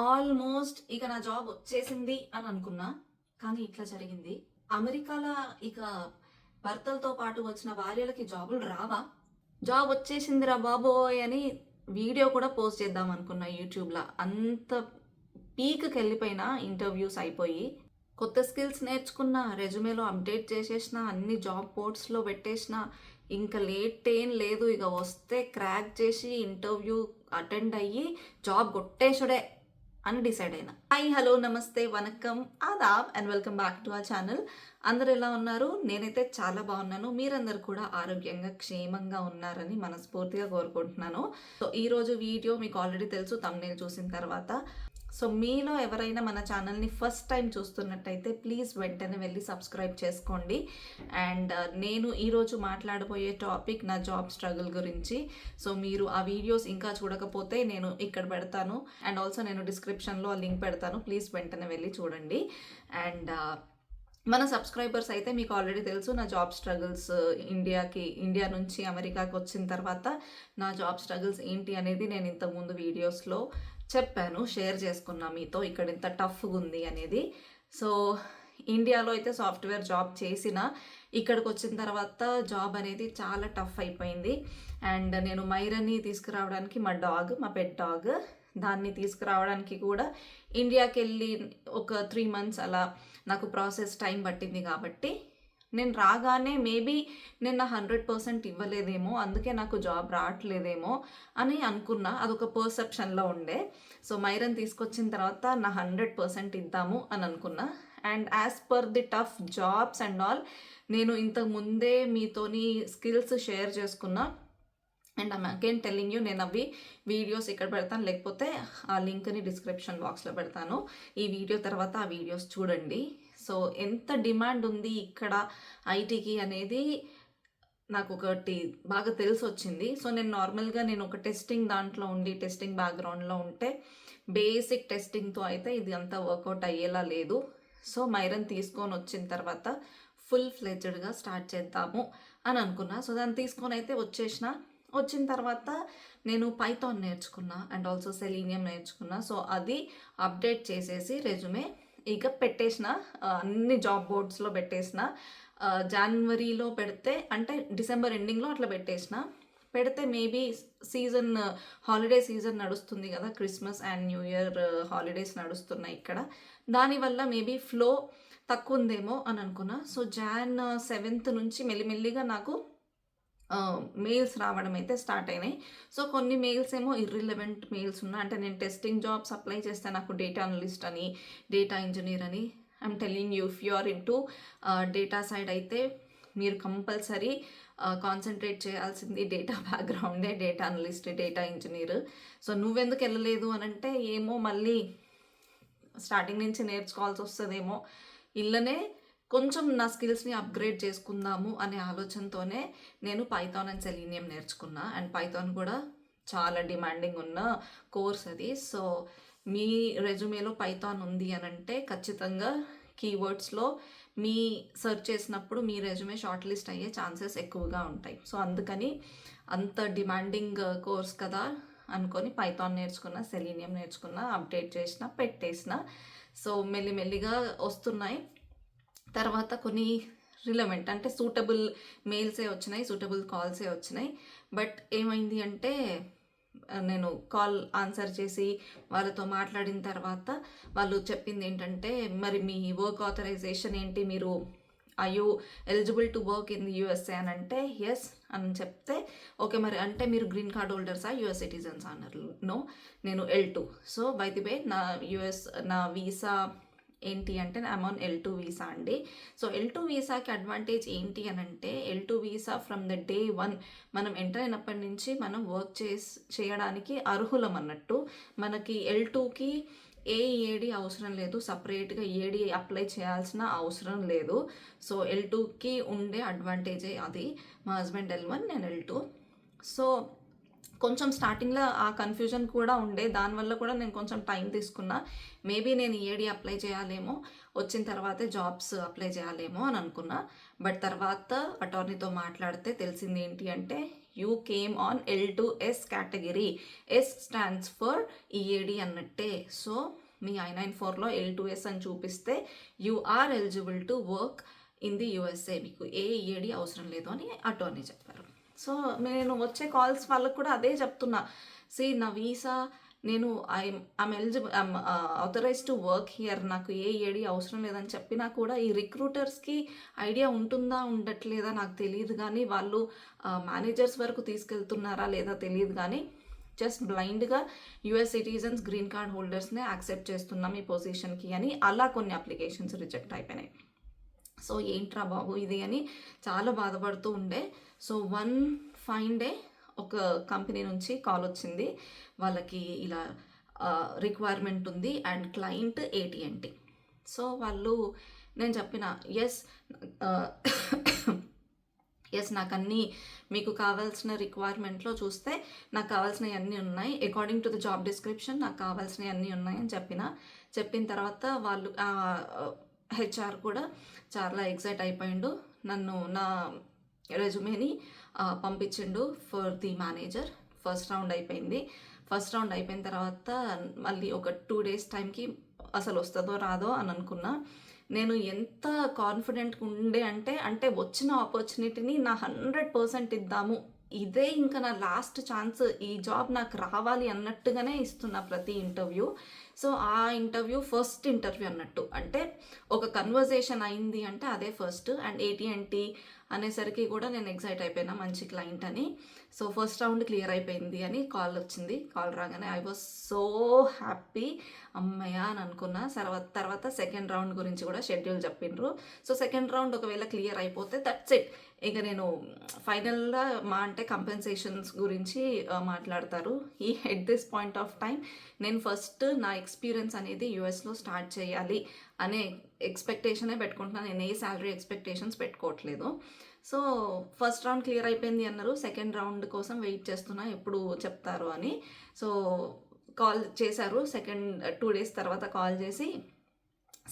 Almost ఇక నా job వచ్చేసింది అని అనుకున్నా. కానీ ఇట్లా జరిగింది. అమెరికాలో ఇక భర్తలతో పాటు వచ్చిన భార్యలకి జాబులు రావా? జాబ్ వచ్చేసిందిరా బాబోయ్ అని వీడియో కూడా పోస్ట్ చేద్దాం అనుకున్నా యూట్యూబ్లో అంత పీక్కి వెళ్ళిపోయిన ఇంటర్వ్యూస్ అయిపోయి. కొత్త స్కిల్స్ నేర్చుకున్న రెజ్యూమేలో అప్డేట్ చేసేసిన అన్ని జాబ్ పోర్ట్స్లో పెట్టేసిన ఇంకా లేట్ ఏం లేదు. ఇక వస్తే క్రాక్ చేసి ఇంటర్వ్యూ అటెండ్ అయ్యి జాబ్ కొట్టేసుడే అని డిసైడ్ అయినా. Hi hello namaste vanakkam adaab and welcome back to ఆ ఛానల్ అందరు ఎలా ఉన్నారు? నేనైతే చాలా బాగున్నాను. మీరందరూ కూడా ఆరోగ్యంగా క్షేమంగా ఉన్నారని మనస్ఫూర్తిగా కోరుకుంటున్నాను. సో ఈరోజు వీడియో మీకు ఆల్రెడీ తెలుసు. తమ్నేల్ చూసిన తర్వాత సో మీలో ఎవరైనా మన ఛానల్ని ఫస్ట్ టైం చూస్తున్నట్టయితే ప్లీజ్ వెంటనే వెళ్ళి సబ్స్క్రైబ్ చేసుకోండి. అండ్ uh, నేను ఈరోజు మాట్లాడబోయే టాపిక్ నా జాబ్ స్ట్రగుల్ గురించి. సో మీరు ఆ వీడియోస్ ఇంకా చూడకపోతే నేను ఇక్కడ పెడతాను. అండ్ ఆల్సో నేను డిస్క్రిప్షన్లో ఆ లింక్ పెడతాను. ప్లీజ్ వెంటనే వెళ్ళి చూడండి. అండ్ uh, మన సబ్స్క్రైబర్స్ అయితే మీకు ఆల్రెడీ తెలుసు నా జాబ్ స్ట్రగుల్స్ uh, ఇండియాకి ఇండియా నుంచి అమెరికాకి వచ్చిన తర్వాత నా జాబ్ స్ట్రగుల్స్ ఏంటి అనేది నేను ఇంతకుముందు వీడియోస్లో చెప్పాను షేర్ చేసుకున్నా మీతో. ఇక్కడ ఇంత టఫ్గా ఉంది అనేది. సో ఇండియాలో అయితే సాఫ్ట్వేర్ జాబ్ చేసిన ఇక్కడికి వచ్చిన తర్వాత జాబ్ అనేది చాలా టఫ్ అయిపోయింది. అండ్ నేను మైరని తీసుకురావడానికి మా డాగ్ మా పెట్ డాగ్ దాన్ని తీసుకురావడానికి కూడా ఇండియాకి వెళ్ళి ఒక త్రీ మంత్స్ అలా నాకు ప్రాసెస్ టైం పట్టింది కాబట్టి నేను రాగానే మేబీ నేను నా హండ్రెడ్ పర్సెంట్ ఇవ్వలేదేమో అందుకే నాకు జాబ్ రావట్లేదేమో అని అనుకున్నా. అదొక పర్సెప్షన్లో ఉండే. సో మైరన్ తీసుకొచ్చిన తర్వాత నా హండ్రెడ్ పర్సెంట్ ఇద్దాము అని అనుకున్నా. And as per the tough jobs and all నేను ఇంతకు ముందే మీతోని స్కిల్స్ షేర్ చేసుకున్నా. And I'm again telling you నేను అవి వీడియోస్ ఇక్కడ పెడతాను. లేకపోతే ఆ లింక్ని డిస్క్రిప్షన్ బాక్స్లో పెడతాను. ఈ వీడియో తర్వాత ఆ వీడియోస్ చూడండి. సో ఎంత డిమాండ్ ఉంది ఇక్కడ ఐటీకి అనేది నాకు ఒకటి బాగా తెలిసి వచ్చింది సో నేను నార్మల్గా నేను ఒక టెస్టింగ్ దాంట్లో ఉండి టెస్టింగ్ బ్యాక్గ్రౌండ్లో ఉంటే బేసిక్ టెస్టింగ్తో అయితే ఇది అంతా వర్కౌట్ అయ్యేలా లేదు. సో మైరన్ తీసుకొని వచ్చిన తర్వాత ఫుల్ ఫ్లెజ్డ్గా స్టార్ట్ చేద్దాము అని అనుకున్నా. సో దాన్ని తీసుకొని అయితే వచ్చేసిన. వచ్చిన తర్వాత నేను పైథాన్ నేర్చుకున్నా అండ్ ఆల్సో సెలీనియం నేర్చుకున్నా. సో అది అప్డేట్ చేసేసి రెజ్యూమే ఇక పెట్టేసిన అన్ని జాబ్ బోర్డ్స్లో పెట్టేసిన జనవరిలో పెడితే అంటే డిసెంబర్ ఎండింగ్లో అట్లా పెట్టేసిన. పెడితే మేబీ సీజన్ హాలిడే సీజన్ నడుస్తుంది కదా Christmas and new year holidays నడుస్తున్నాయి ఇక్కడ. దానివల్ల మేబీ ఫ్లో తక్కువ ఉందేమో అని అనుకున్నా. సో జాన్ సెవెంత్ నుంచి మెల్లిమెల్లిగా నాకు మెయిల్స్ రావడం అయితే స్టార్ట్ అయినాయి. సో కొన్ని మెయిల్స్ ఏమో ఇర్రిలవెంట్ మెయిల్స్ ఉన్నా అంటే నేను టెస్టింగ్ జాబ్స్ అప్లై చేస్తే నాకు డేటా అనలిస్ట్ అని డేటా ఇంజనీర్ అని I'm telling you if you are into data side అయితే మీరు కంపల్సరీ కాన్సన్ట్రేట్ చేయాల్సింది data బ్యాక్గ్రౌండే data analyst data engineer so నువ్వెందుకు వెళ్ళలేదు అని అంటే ఏమో మళ్ళీ స్టార్టింగ్ నుంచి నేర్చుకోవాల్సి వస్తుందేమో. ఇళ్ళనే కొంచెం నా స్కిల్స్ని అప్గ్రేడ్ చేసుకుందాము అనే ఆలోచనతోనే నేను పైథాన్ అండ్ సెలీనియం నేర్చుకున్నా. అండ్ పైథాన్ కూడా చాలా డిమాండింగ్ ఉన్న కోర్స్ అది. సో మీ రెజ్యూమేలో పైథాన్ ఉంది అని అంటే ఖచ్చితంగా కీవర్డ్స్లో మీ సెర్చ్ చేసినప్పుడు మీ రెజ్యూమే షార్ట్ లిస్ట్ అయ్యే ఛాన్సెస్ ఎక్కువగా ఉంటాయి. సో అందుకని అంత డిమాండింగ్ కోర్స్ కదా అనుకొని పైథాన్ నేర్చుకున్న సెలీనియం నేర్చుకున్న అప్డేట్ చేసిన పెట్టేసిన. సో మెల్లిమెల్లిగా వస్తున్నాయి. తర్వాత కొన్ని రిలవెంట్ అంటే సూటబుల్ మెయిల్సే వచ్చినాయి సూటబుల్ కాల్సే వచ్చినాయి. బట్ ఏమైంది అంటే నేను కాల్ ఆన్సర్ చేసి వాళ్ళతో మాట్లాడిన తర్వాత వాళ్ళు చెప్పింది ఏంటంటే మరి మీ వర్క్ ఆథరైజేషన్ ఏంటి? మీరు I you eligible to work in USA అని అంటే ఎస్ అని చెప్తే ఓకే మరి అంటే మీరు గ్రీన్ కార్డ్ హోల్డర్సా యూఎస్ సిటిజన్స్ అన్నారు నో నేను L two so by the way నా యూఎస్ నా వీసా ఏంటి అంటే I'm on L two visa అండి. సో ఎల్ టూ వీసాకి అడ్వాంటేజ్ ఏంటి అని అంటే L two visa from the day one మనం ఎంటర్ అయినప్పటి నుంచి మనం వర్క్ చేసి చేయడానికి అర్హులం అన్నట్టు. మనకి ఎల్ టూకి ఏ ఏడి అవసరం లేదు. సపరేట్గా ఏడి అప్లై చేయాల్సిన అవసరం లేదు. సో ఎల్ టూకి ఉండే అడ్వాంటేజే అది. మా హస్బెండ్ ఎల్ వన్ నేను ఎల్ టూ సో కొంచెం స్టార్టింగ్లో ఆ కన్ఫ్యూజన్ కూడా ఉండే. దానివల్ల కూడా నేను కొంచెం టైం తీసుకున్నా. మేబీ నేను ఏడి అప్లై చేయాలేమో వచ్చిన తర్వాతే జాబ్స్ అప్లై చేయాలేమో అని అనుకున్నా. బట్ తర్వాత అటార్నీతో మాట్లాడితే తెలిసింది ఏంటి అంటే you came on L two S category S stands for EAD అన్నట్టే. సో మీ ఐ నైన్ ఫోర్లో ఎల్ టు ఎస్ అని చూపిస్తే you are eligible to work in the USA మీకు ఏ ఈఏడి అవసరం లేదు అని అటార్నీ చెప్పారు. సో నేను వచ్చే కాల్స్ వాళ్ళకు కూడా అదే చెప్తున్నా. సి నా వీసా నేను I'm I'm eligible I'm authorize to work here నాకు ఏ ఏడి అవసరం లేదని చెప్పినా కూడా ఈ రిక్రూటర్స్కి ఐడియా ఉంటుందా ఉండట్లేదా నాకు తెలియదు కానీ వాళ్ళు మేనేజర్స్ వరకు తీసుకెళ్తున్నారా లేదా తెలియదు కానీ జస్ట్ బ్లైండ్గా యుఎస్ సిటిజన్స్ గ్రీన్ కార్డ్ హోల్డర్స్నే యాక్సెప్ట్ చేస్తున్నాం ఈ పొజిషన్కి అని అలా కొన్ని అప్లికేషన్స్ రిజెక్ట్ అయిపోయినాయి. సో ఏంట్రా బాబు ఇది అని చాలా బాధపడుతూ ఉండే. సో వన్ ఫైన్ డే ఒక కంపెనీ నుంచి కాల్ వచ్చింది. వాళ్ళకి ఇలా రిక్వైర్మెంట్ ఉంది అండ్ క్లయింట్ ఏటీఎన్టీ సో వాళ్ళు నేను చెప్పిన ఎస్ ఎస్ నాకు అన్నీ మీకు కావాల్సిన రిక్వైర్మెంట్లో చూస్తే నాకు కావాల్సినవి అన్నీ ఉన్నాయి. According to the job description నాకు కావాల్సినవి అన్నీ ఉన్నాయి అని చెప్పిన. చెప్పిన తర్వాత వాళ్ళు హెచ్ఆర్ కూడా చాలా ఎక్సైట్ అయిపోయిండు. నన్ను నా రెజ్యూమేని పంపించిండు for the manager. First round అయిపోయింది. ఫస్ట్ రౌండ్ అయిపోయిన తర్వాత మళ్ళీ ఒక టూ డేస్ టైంకి అసలు వస్తుందో రాదో అని అనుకున్నా. నేను ఎంత కాన్ఫిడెంట్గా ఉండే అంటే అంటే వచ్చిన ఆపర్చునిటీని నా హండ్రెడ్ పర్సెంట్ ఇద్దాము. ఇదే ఇంకా నా లాస్ట్ ఛాన్స్. ఈ జాబ్ నాకు రావాలి అన్నట్టుగానే ఇస్తున్నా ప్రతి ఇంటర్వ్యూ. సో ఆ ఇంటర్వ్యూ ఫస్ట్ ఇంటర్వ్యూ అన్నట్టు. అంటే ఒక కన్వర్జేషన్ అయింది అంటే అదే ఫస్ట్ అండ్ ఏటీఎన్టీ అనేసరికి కూడా నేను ఎగ్జైట్ అయిపోయినా మంచి క్లయింట్ అని. సో ఫస్ట్ రౌండ్ క్లియర్ అయిపోయింది అని కాల్ వచ్చింది. కాల్ రాగానే ఐ వాజ్ సో హ్యాపీ అమ్మయ్య అని అనుకున్నా. తర్వాత తర్వాత సెకండ్ రౌండ్ గురించి కూడా షెడ్యూల్ చెప్పిండ్రు సో సెకండ్ రౌండ్ ఒకవేళ క్లియర్ అయిపోతే దట్స్ ఇట్ ఇక నేను ఫైనల్గా మా అంటే కంపెన్సేషన్స్ గురించి మాట్లాడతారు. ఈ at this point of time నేను ఫస్ట్ నా ఎక్స్పీరియన్స్ అనేది యుఎస్లో స్టార్ట్ చేయాలి అనే ఎక్స్పెక్టేషనే పెట్టుకుంటున్నాను. నేను ఏ శాలరీ ఎక్స్పెక్టేషన్స్ పెట్టుకోవట్లేదు. సో ఫస్ట్ రౌండ్ క్లియర్ అయిపోయింది అన్నారు. సెకండ్ రౌండ్ కోసం వెయిట్ చేస్తున్నా. ఎప్పుడు చెప్తారు అని. సో కాల్ చేశారు. సెకండ్ టూ డేస్ తర్వాత కాల్ చేసి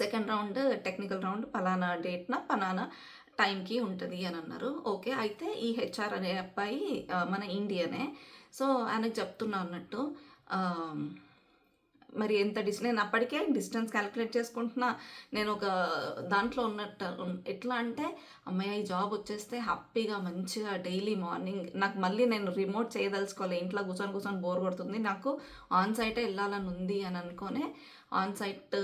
సెకండ్ రౌండ్ టెక్నికల్ రౌండ్ పలానా డేట్న పలానా టైంకి ఉంటుంది అని అన్నారు. ఓకే అయితే ఈ హెచ్ఆర్ అనే అబ్బాయి మన ఇండియనే సో ఆయనకు చెప్తున్నా అన్నట్టు మరి ఎంత డిస్ నేను అప్పటికే డిస్టెన్స్ క్యాలిక్యులేట్ చేసుకుంటున్నా. నేను ఒక దాంట్లో ఉన్నట్టు ఎట్లా అంటే అమ్మాయి ఈ జాబ్ వచ్చేస్తే హ్యాపీగా మంచిగా డైలీ మార్నింగ్ నాకు మళ్ళీ నేను రిమోట్ చేయదలుచుకోవాలి ఇంట్లో కూర్చొని కూర్చొని బోర్ కొడుతుంది. నాకు ఆన్ సైటే వెళ్ళాలని ఉంది అని అనుకోనే ఆన్ సైట్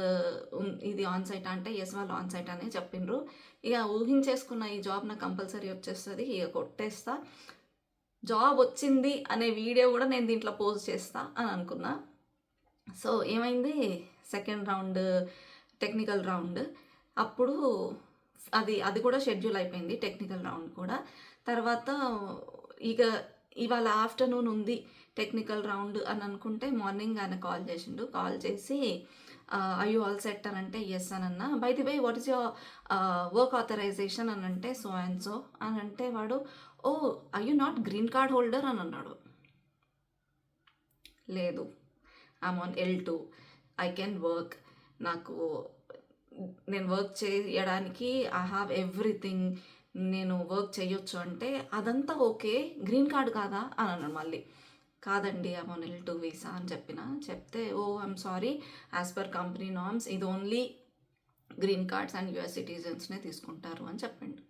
ఇది ఆన్ సైట్ అంటే ఎస్ వాళ్ళు ఆన్ సైట్ అనే చెప్పిండ్రు ఇక ఊహించేసుకున్న ఈ జాబ్ నాకు కంపల్సరీ వచ్చేస్తుంది. ఇక కొట్టేస్తా. జాబ్ వచ్చింది అనే వీడియో కూడా నేను దీంట్లో పోస్ట్ చేస్తా అని అనుకున్నా. సో ఏమైంది? సెకండ్ రౌండ్ టెక్నికల్ రౌండ్ అప్పుడు అది అది కూడా షెడ్యూల్ అయిపోయింది టెక్నికల్ రౌండ్ కూడా. తర్వాత ఇక ఇవాళ ఆఫ్టర్నూన్ ఉంది టెక్నికల్ రౌండ్ అని అనుకుంటే మార్నింగ్ ఆయన కాల్ చేసిండు. కాల్ చేసి ఐ యూ ఆల్ సెట్ అని అంటే ఎస్ అని అన్న. By the way what is your work authorization అని అంటే సో అండ్ సో అని అంటే వాడు ఓ I you not green card holder అని అన్నాడు. లేదు. I'm on L two I can work నాకు నేను వర్క్ చేయడానికి ఐ హ్యావ్ ఎవ్రీథింగ్ నేను వర్క్ చేయొచ్చు అంటే అదంతా ఓకే. గ్రీన్ కార్డ్ కాదా అని అన్నాడు మళ్ళీ. కాదండి ఐమ్ ఎల్ టూ వీసా అని చెప్పిన. చెప్తే ఓ I'm sorry as per company norms ఇది only green cards and US సిటిజన్స్నే తీసుకుంటారు అని చెప్పిండు.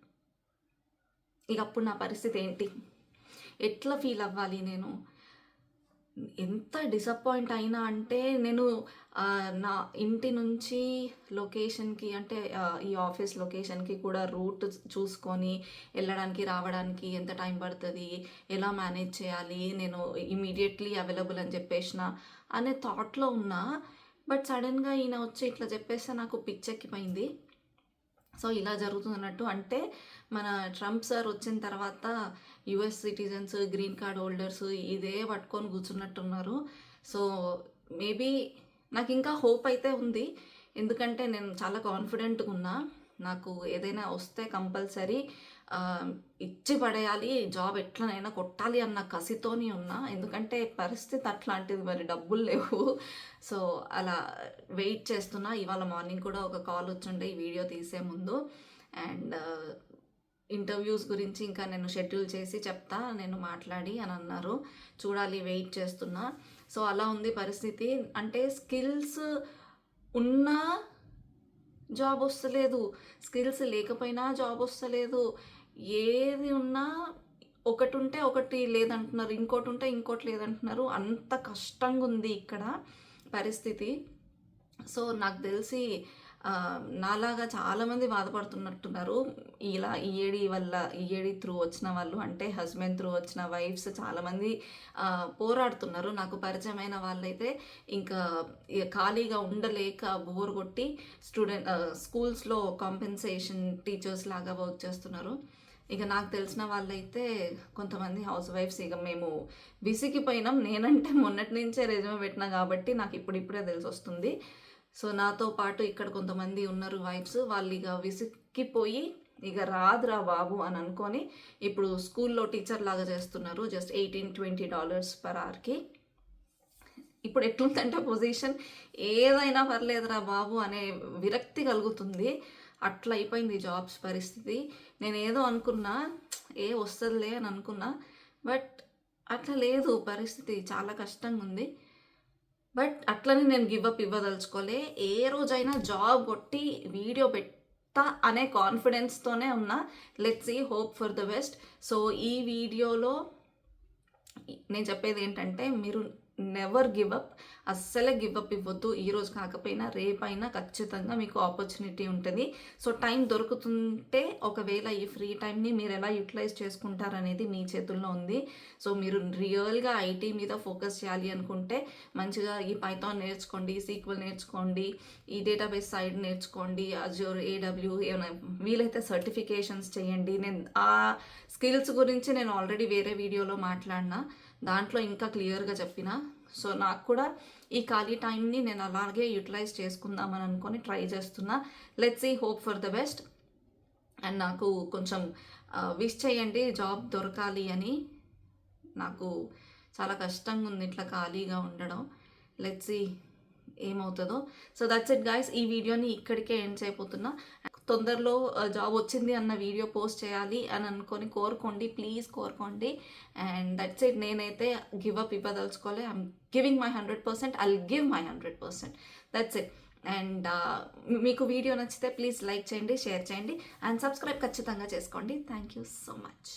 ఇక అప్పుడు నా పరిస్థితి ఏంటి? ఎట్లా ఫీల్ అవ్వాలి నేను? ఎంత డిసప్పాయింట్ అయినా అంటే నేను నా ఇంటి నుంచి లొకేషన్కి అంటే ఈ ఆఫీస్ లొకేషన్కి కూడా రూట్ చూసుకొని వెళ్ళడానికి రావడానికి ఎంత టైం పడుతుంది ఎలా మేనేజ్ చేయాలి నేను ఇమీడియట్లీ అవైలబుల్ అని చెప్పేసిన అనే థాట్లో ఉన్నా. బట్ సడన్గా ఈయన వచ్చి ఇట్లా చెప్పేస్తే నాకు పిచ్చెక్కిపోయింది. సో ఇలా జరుగుతున్నట్టు అంటే మన ట్రంప్ సార్ వచ్చిన తర్వాత US citizens green card holders ఇదే పట్టుకొని కూర్చున్నట్టున్నారు. సో మేబీ నాకు ఇంకా హోప్ అయితే ఉంది. ఎందుకంటే నేను చాలా కాన్ఫిడెంట్గా ఉన్నా. నాకు ఏదైనా వస్తే కంపల్సరీ ఇచ్చి పడేయాలి జాబ్ ఎట్లనైనా కొట్టాలి అన్న కసితోని ఉన్నా. ఎందుకంటే పరిస్థితి అట్లాంటిది మరి డబ్బులు లేవు. సో అలా వెయిట్ చేస్తున్నా. ఇవాళ మార్నింగ్ కూడా ఒక కాల్ వచ్చిండే ఈ వీడియో తీసే ముందు. అండ్ ఇంటర్వ్యూస్ గురించి ఇంకా నేను షెడ్యూల్ చేసి చెప్తా నేను మాట్లాడి అని అన్నారు. చూడాలి వెయిట్ చేస్తున్నా. సో అలా ఉంది పరిస్థితి. అంటే స్కిల్స్ ఉన్నా జాబ్ వస్తలేదు స్కిల్స్ లేకపోయినా జాబ్ వస్తలేదు. ఏది ఉన్నా ఒకటి ఉంటే ఒకటి లేదంటున్నారు ఇంకోటి ఉంటే ఇంకోటి లేదంటున్నారు. అంత కష్టంగా ఉంది ఇక్కడ పరిస్థితి. సో నాకు తెలిసి నాలాగా చాలామంది బాధపడుతున్నట్టున్నారు. ఇలా ఈఏడి వల్ల ఈఏడి త్రూ వచ్చిన వాళ్ళు అంటే హస్బెండ్ త్రూ వచ్చిన వైఫ్స్ చాలామంది పోరాడుతున్నారు. నాకు పరిచయమైన వాళ్ళైతే ఇంకా ఇక ఖాళీగా ఉండలేక బోర్ కొట్టి స్టూడెంట్ స్కూల్స్లో కాంపెన్సేషన్ టీచర్స్ లాగా వర్క్ చేస్తున్నారు. ఇక నాకు తెలిసిన వాళ్ళైతే కొంతమంది హౌస్ వైఫ్స్ ఇక మేము విసిగిపోయినాం. నేనంటే మొన్నటి నుంచే రెజ్యూమే పెట్టినా కాబట్టి నాకు ఇప్పుడిప్పుడే తెలిసి వస్తుంది సో నాతో పాటు ఇక్కడ కొంతమంది ఉన్నారు వైఫ్స్ వాళ్ళు ఇక విసిక్కిపోయి ఇక రాదురా బాబు అని అనుకొని ఇప్పుడు స్కూల్లో టీచర్ లాగా చేస్తున్నారు. Just eighteen twenty dollars per అవర్కి ఇప్పుడు ఎట్లుందంటే పొజిషన్ ఏదైనా పర్లేదురా బాబు అనే విరక్తి కలుగుతుంది. అట్లా అయిపోయింది జాబ్స్ పరిస్థితి. నేను ఏదో అనుకున్నా ఏ వస్తుందిలే అని అనుకున్నా బట్ అట్లా లేదు. పరిస్థితి చాలా కష్టంగా ఉంది బట్ అట్లని నేను గివ్అప్ ఇవ్వదలుచుకోలే. ఏ రోజైనా జాబ్ కొట్టి వీడియో పెట్టా అనే కాన్ఫిడెన్స్తోనే ఉన్నా. Let's see hope for the best so ఈ వీడియోలో నేను చెప్పేది ఏంటంటే మీరు నెవర్ గివ్ అప్ అస్సలే గివ్ అప్ ఇవ్వద్దు. ఈరోజు కాకపోయినా రేపైనా ఖచ్చితంగా మీకు ఆపర్చునిటీ ఉంటుంది. సో టైం దొరుకుతుంటే ఒకవేళ ఈ ఫ్రీ టైంని మీరు ఎలా యూటిలైజ్ చేసుకుంటారనేది మీ చేతుల్లో ఉంది. సో మీరు రియల్గా ఐటీ మీద ఫోకస్ చేయాలి అనుకుంటే మంచిగా ఈ పైథాన్ నేర్చుకోండి సీక్వెల్ నేర్చుకోండి ఈ డేటాబేస్ సైడ్ నేర్చుకోండి అజోర్ ఏడబ్ల్యూ ఏమైనా వీలైతే సర్టిఫికేషన్స్ చేయండి. నేను ఆ స్కిల్స్ గురించి నేను ఆల్రెడీ వేరే వీడియోలో మాట్లాడినా. దాంట్లో ఇంకా క్లియర్గా చెప్పిన. సో నాకు కూడా ఈ ఖాళీ టైంని నేను అలాగే యూటిలైజ్ చేసుకుందామని అనుకొని ట్రై చేస్తున్నా. Let's see hope for the best and నాకు కొంచెం విష్ చేయండి జాబ్ దొరకాలి అని నాకు చాలా కష్టంగా ఉంది ఇట్లా ఖాళీగా ఉండడం. లెట్స్ ఏమవుతుందో. సో దట్స్ ఇట్ గాయస్ ఈ వీడియోని ఇక్కడికే ఎండ్ చేయబోతున్నా. తొందరలో జాబ్ వచ్చింది అన్న వీడియో పోస్ట్ చేయాలి అని అనుకొని కోరుకోండి ప్లీజ్ కోరుకోండి. And that's it. నేనైతే give up ఇవ్వదలుచుకోలే. I'm giving my hundred percent. I give my hundred percent. That's it. And మీకు వీడియో నచ్చితే ప్లీజ్ లైక్ చేయండి షేర్ చేయండి. అండ్ సబ్స్క్రైబ్ ఖచ్చితంగా చేసుకోండి. Thank you so much.